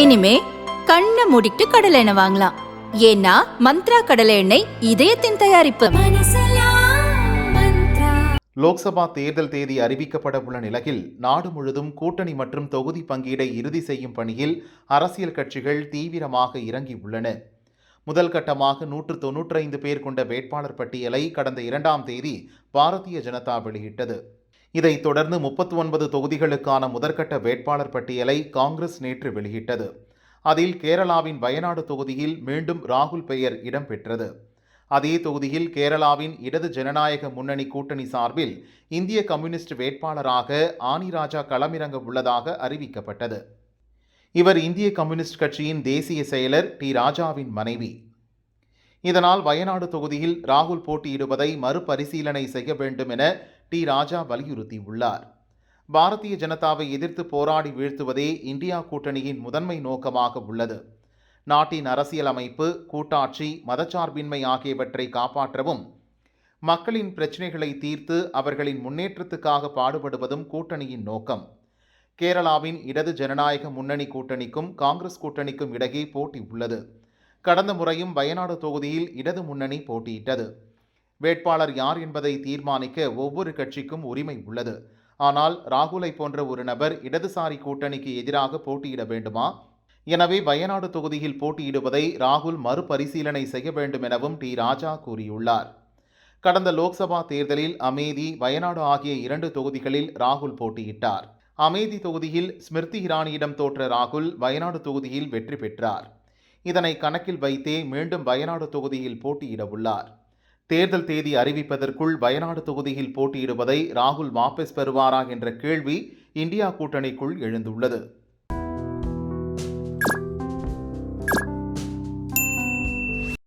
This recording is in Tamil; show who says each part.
Speaker 1: இனிமே கண்ணை மூடிட்டு கடலை எண்ணெய் வாங்கலாம். ஏன்னா மந்த்ரா கடலை எண்ணெய் இதயத்தின் தயாரிப்பு.
Speaker 2: லோக்சபா தேர்தல் தேதி அறிவிக்கப்பட உள்ள நிலையில் நாடு முழுதும் கூட்டணி மற்றும் தொகுதி பங்கீடை இறுதி செய்யும் பணியில் அரசியல் கட்சிகள் தீவிரமாக இறங்கியுள்ளன முதல் கட்டமாக நூற்று தொன்னூற்றைந்து பேர் கொண்ட வேட்பாளர் பட்டியலை கடந்த இரண்டாம் தேதி பாரதிய ஜனதா வெளியிட்டது. இதைத் தொடர்ந்து முப்பத்தி ஒன்பது தொகுதிகளுக்கான முதற்கட்ட வேட்பாளர் பட்டியலை காங்கிரஸ் நேற்று வெளியிட்டது. அதில் கேரளாவின் வயநாடு தொகுதியில் மீண்டும் ராகுல் பெயர் இடம்பெற்றது அதே தொகுதியில் கேரளாவின் இடது ஜனநாயக முன்னணி கூட்டணி சார்பில் இந்திய கம்யூனிஸ்ட் வேட்பாளராக ஆனிராஜா களமிறங்க உள்ளதாக அறிவிக்கப்பட்டது. இவர் இந்திய கம்யூனிஸ்ட் கட்சியின் தேசிய செயலர் டி. ராஜாவின் மனைவி. இதனால் வயநாடு தொகுதியில் ராகுல் போட்டியிடுவதை மறுபரிசீலனை செய்ய வேண்டும் என டி ராஜா வலியுறுத்தியுள்ளார். பாரதிய ஜனதாவை எதிர்த்து போராடி வீழ்த்துவதே இந்தியா கூட்டணியின் முதன்மை நோக்கமாக உள்ளது. நாட்டின் அரசியலமைப்பு கூட்டாட்சி மதச்சார்பின்மை ஆகியவற்றை காப்பாற்றவும் மக்களின் பிரச்சினைகளை தீர்த்து அவர்களின் முன்னேற்றத்துக்காக பாடுபடுவதும் கூட்டணியின் நோக்கம். கேரளாவின் இடது ஜனநாயக முன்னணி கூட்டணிக்கும் காங்கிரஸ் கூட்டணிக்கும் இடையே போட்டி உள்ளது. கடந்த முறையும் வயநாடு தொகுதியில் இடது முன்னணி போட்டியிட்டது. வேட்பாளர் யார் என்பதை தீர்மானிக்க ஒவ்வொரு கட்சிக்கும் உரிமை உள்ளது. ஆனால் ராகுலை போன்ற ஒரு நபர் இடதுசாரி கூட்டணிக்கு எதிராக போட்டியிட வேண்டுமா? எனவே வயநாடு தொகுதியில் போட்டியிடுவதை ராகுல் மறுபரிசீலனை செய்ய வேண்டும் எனவும் டி. ராஜா கூறியுள்ளார். கடந்த லோக்சபா தேர்தலில் அமேதி வயநாடு ஆகிய இரண்டு தொகுதிகளில் ராகுல் போட்டியிட்டார். அமேதி தொகுதியில் ஸ்மிருதி இரானியிடம் தோற்ற ராகுல் வயநாடு தொகுதியில் வெற்றி பெற்றார். இதனை கணக்கில் வைத்தே மீண்டும் வயநாடு தொகுதியில் போட்டியிட உள்ளார். தேர்தல் தேதி அறிவிப்பதற்குள் வயநாடு தொகுதியில் போட்டியிடுவதை ராகுல் வாபஸ் பெறுவாரா என்ற கேள்வி இந்தியா கூட்டணிக்குள் எழுந்துள்ளது.